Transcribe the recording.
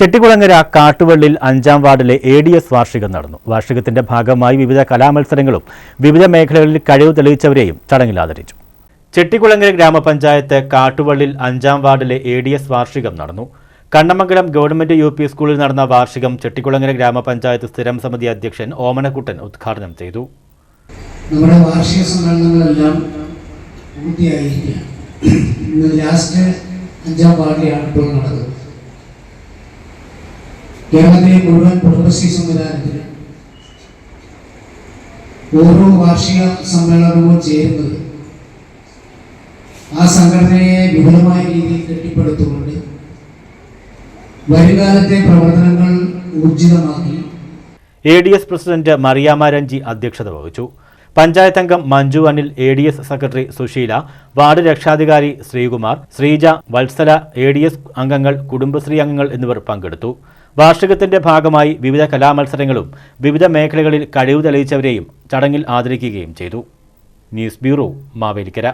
ചെട്ടിക്കുളങ്ങര കാട്ടുവള്ളിൽ അഞ്ചാം വാർഡിലെ A D S വാർഷികം നടന്നു. വാർഷികത്തിന്റെ ഭാഗമായി വിവിധ കലാമത്സരങ്ങളും വിവിധ മേഖലകളിൽ കഴിവ് തെളിയിച്ചവരെയും ചടങ്ങിൽ ആദരിച്ചു. ചെട്ടികുളങ്ങര ഗ്രാമപഞ്ചായത്ത് കാട്ടുവള്ളിൽ അഞ്ചാം വാർഡിലെ എ ഡി എസ് വാർഷികം നടന്നു. കണ്ണമംഗലം ഗവൺമെന്റ് യു പി സ്കൂളിൽ നടന്ന വാർഷികം ചെട്ടികുളങ്ങര ഗ്രാമപഞ്ചായത്ത് സ്ഥിരം സമിതി അധ്യക്ഷൻ ഓമനക്കുട്ടൻ ഉദ്ഘാടനം ചെയ്തു. നമ്മുടെ വാർഷിക സമ്മേളനങ്ങളെല്ലാം പൂർത്തിയായിരിക്കുക ഇന്ന് ലാസ്റ്റ് അഞ്ചാം വാർഡിലാണ് ഇപ്പോൾ നടന്നത് കേരളത്തിലെ മുഴുവൻ കുടുംബശ്രീ സംവിധാനത്തിൽ ഓരോ വാർഷിക സമ്മേളനവും ചേരുന്നത് ആ സംഘടനയെ വിപുലമായ രീതിയിൽ കെട്ടിപ്പടുത്തുകൊണ്ട് വരുകാലത്തെ പ്രവർത്തനങ്ങൾ ഊർജിതമാക്കി. A D S president Mariyamma Ranji അധ്യക്ഷത വഹിച്ചു. പഞ്ചായത്ത് അംഗം Manju Anil A D S secretary Susheela ward രക്ഷാധികാരി Sreekumar Sreeja Vatsala A D S അംഗങ്ങൾ കുടുംബശ്രീ അംഗങ്ങൾ എന്നിവർ പങ്കെടുത്തു. വാർഷികത്തിന്റെ ഭാഗമായി വിവിധ കലാമത്സരങ്ങളും വിവിധ മേഖലകളിൽ കഴിവ് തെളിയിച്ചവരെയും ചടങ്ങിൽ ആദരിക്കുകയും ചെയ്തു. News bureau Mavelikkara.